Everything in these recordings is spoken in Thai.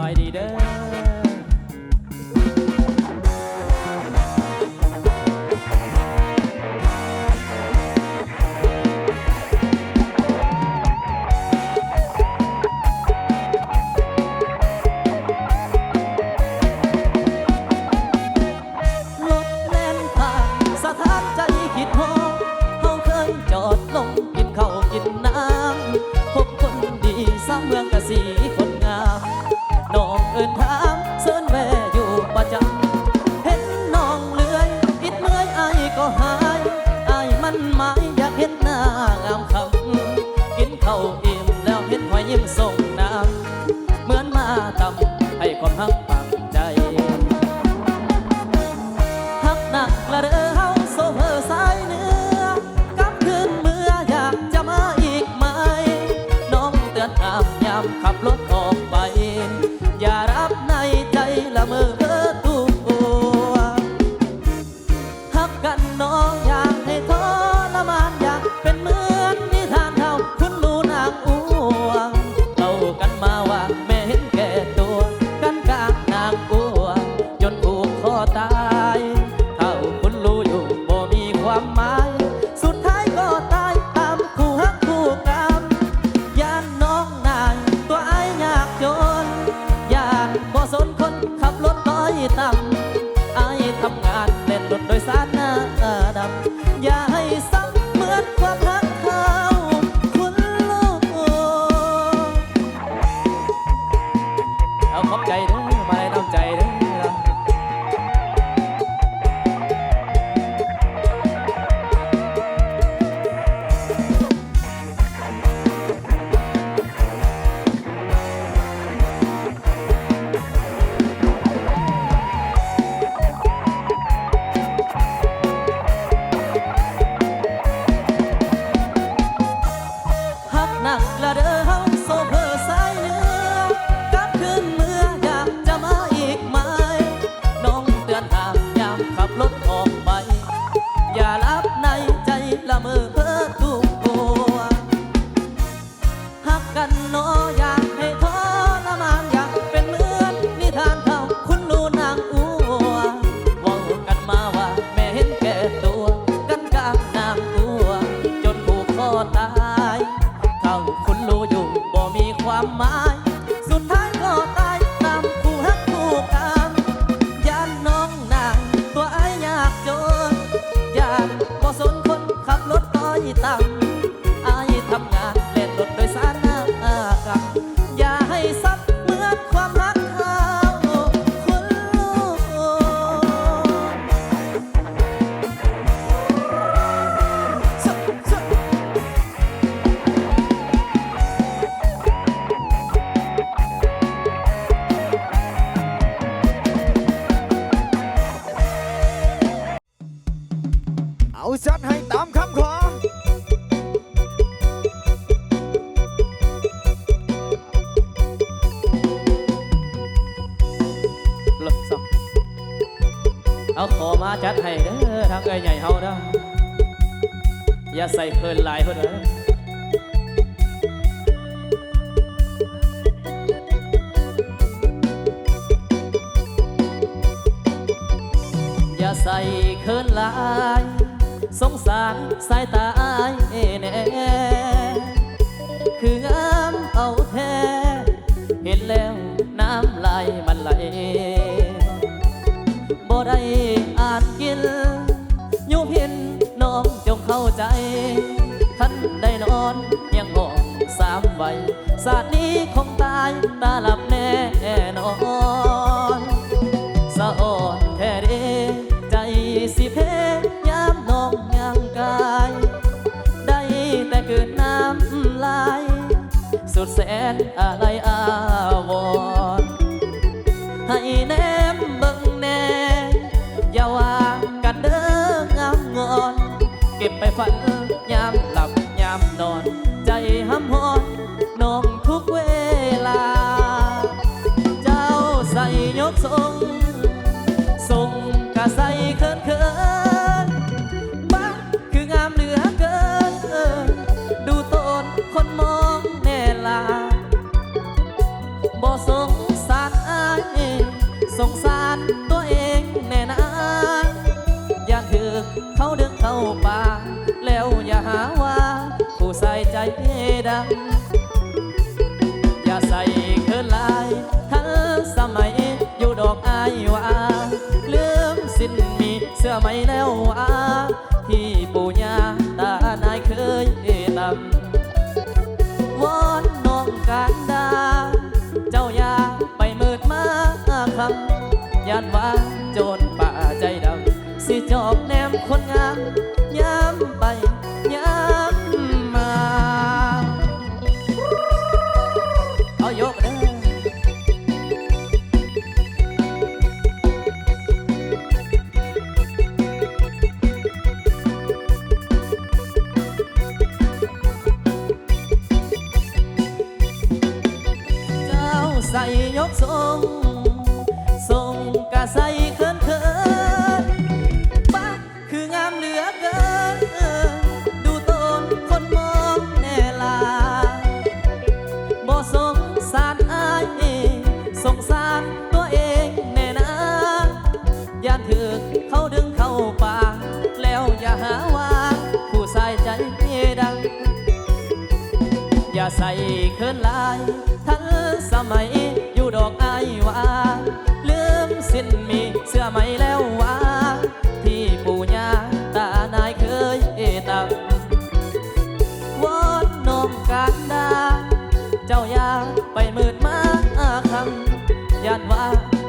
mighty day. นั่ละเด้อ เอาขอบใจเด้อ ตาย เข้าคนรู้อยู่บ่มีความหมาย ขอมาจัดให้เด้อทางไอ้ใหญ่เฮาเด้ออย่าใส่เพลินหลายเพิ่นเด้อย่าใส่เคินลาย สงสารสายตาไอ้แน่ ศาสตร์นี้ Posso ส่ยกทรงทรงกะใสเขินเขินปักคืองามเหลือเกิน ดูตนคนมองแน่ลาบ่สงสารอายสงสารตัวเองแน่นะอย่าถึกเขาดึง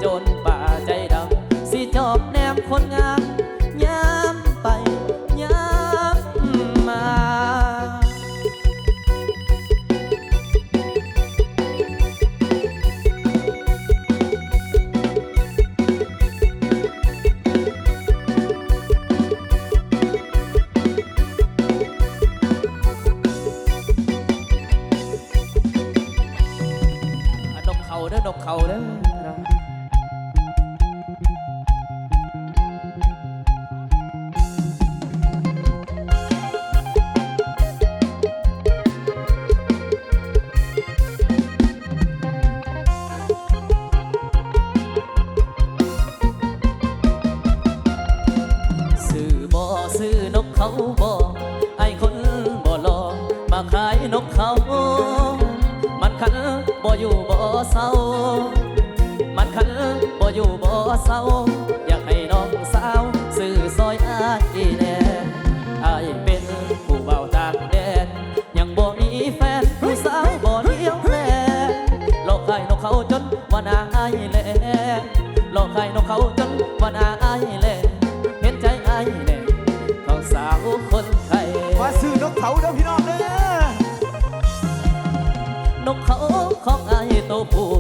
จรป่าใจดำสิจอบแนมคนงามย้ำไปย้ำมาอะดกเขาเด้อดกเขาเด้อ มันคันบ่อยู่บ่เศร้า มันคันบ่อยู่บ่เศร้า อยากให้น้องสาวซื้อซอยอายแน่อายเป็นผู้เบาจากแดนยังบ่มีแฟนผู้สาวบ่เลี้ยวแลโลกไข่นกเขาจนว่านาอายแลโลกไข่นกเขาจนว่านาอายแลเห็นใจอายแน่เขาสาวคนไทยมาซื้อนกเขาเด้อพี่น้องเด้อ กเขาของอายโตวผู้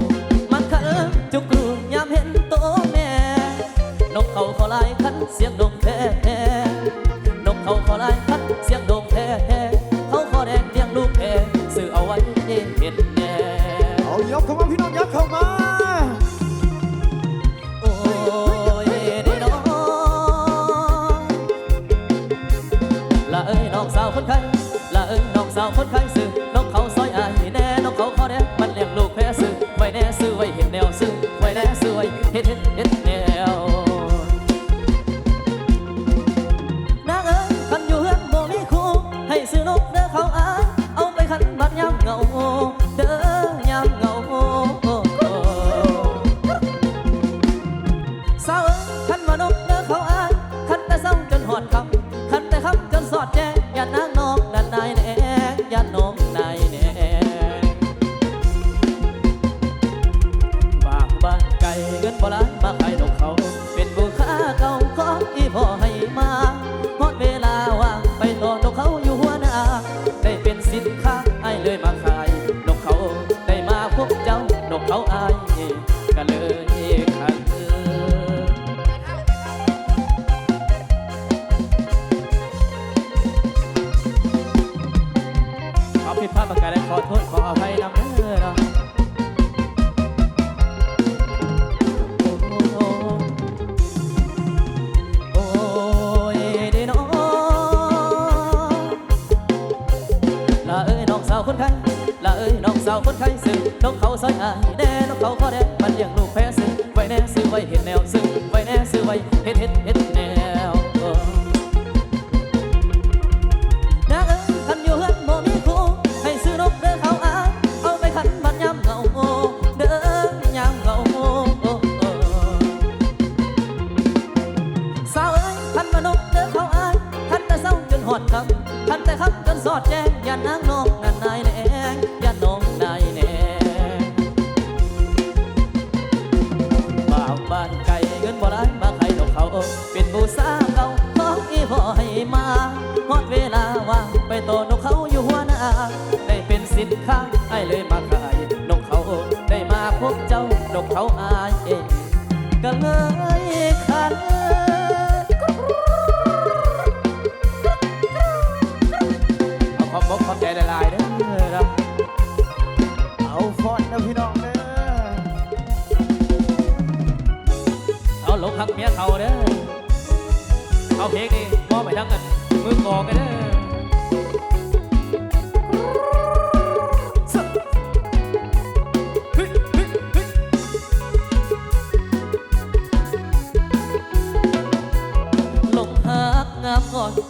มันคันจุกรูยามเห็นโตวแม่ นกเขาขอลายคันเสียงดงแท้นกเขาขอลายคันเสียงดงแท้เขาขอแดงเลี้ยงลูกแพ้ซื้อเอาไว้เห็นแน่เอายกเข้ามาพี่น้องยักเข้ามาโอ้ยเด้น้องละเอ้ยน้องสาวคนไข้ละเอ้ยน้องสาวคนไข้ Yeah. น้องเขาซอยอายแน่น้องเขาก็แน่มันเลี้ยงลูกแพ้ซื้อไว้แน่ซื้อไว้เห็ดแนวซื้อไว้แน่ซื้อไว้เห็ดเห็ดเห็ดแนวนักเอ้ยคันอยู่เฮือนบ่มีครูให้ซื้อนกเด้อเขาอายเอาไปขันบัดยามเหงาโมเด้อยามเหงาโมสาวเอ้ยคันมานกเด้อเขาอายคันแต่เศร้าจนหอดคำคันแต่คำจนสอดแจ้งอย่านางนอกงานนายแน่ บอกขอบใจหลายเด้อครับเอาฟอนนะพี่น้องเด้อเอาหลงหักเมียเขาเด้อเอาเพลงนี้มอบไปทั้งกันมือกองกันเด้อ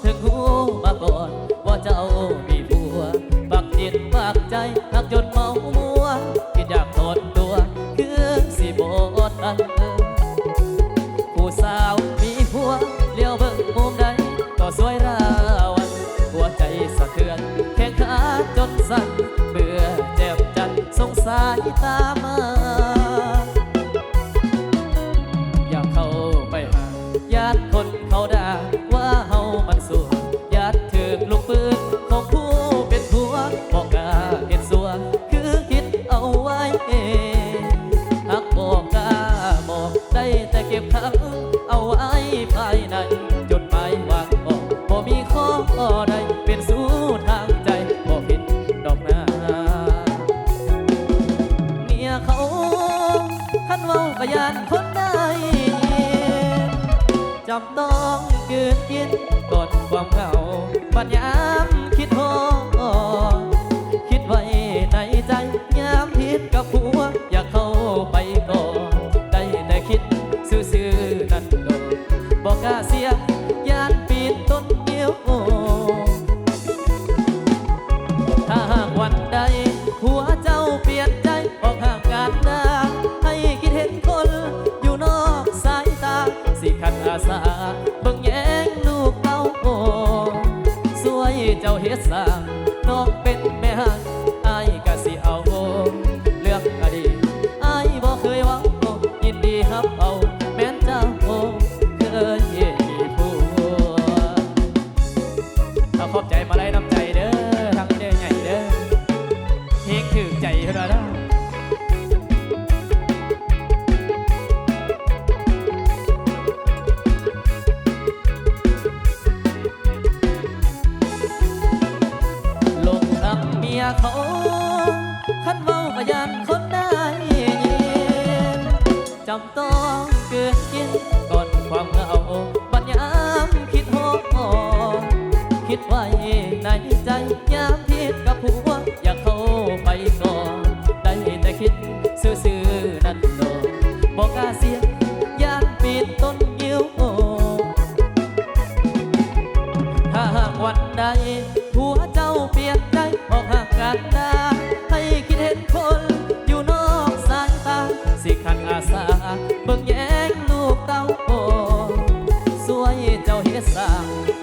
ถึงหูมาก่อนว่าเจ้ามี จิดมากใจหักจนเมามัวคิดอยากโดนตัว คือสิบดอันเออผู้สาวมีผัวเลี้ยวเบิ่งมุมใดต่อสวยราวันหัวใจสะเทือน แข้งขาจนสั่นเบื่อเจ็บจันสงสารตามา ขันเว้าขยานคนได้จำต้องเกินกินกดความเก่าปัญญาคิดโท cabeça คิดไว้ในใจยามคิดกับผัวอยากเข้าไปก่อนได้แต่คิดซื่อๆนั่นโดบอกอาเสียยานปีนต้นยิ้วถ้าหากวันใดผัวเจ้าเปลี่ยนใจบอกห่างกันดาให้คิดเห็นคนอยู่นอกสายตาสิขันอาสาเบิ่งแย้งลูกเต้าโอสวยเจ้าเฮ็ดสาง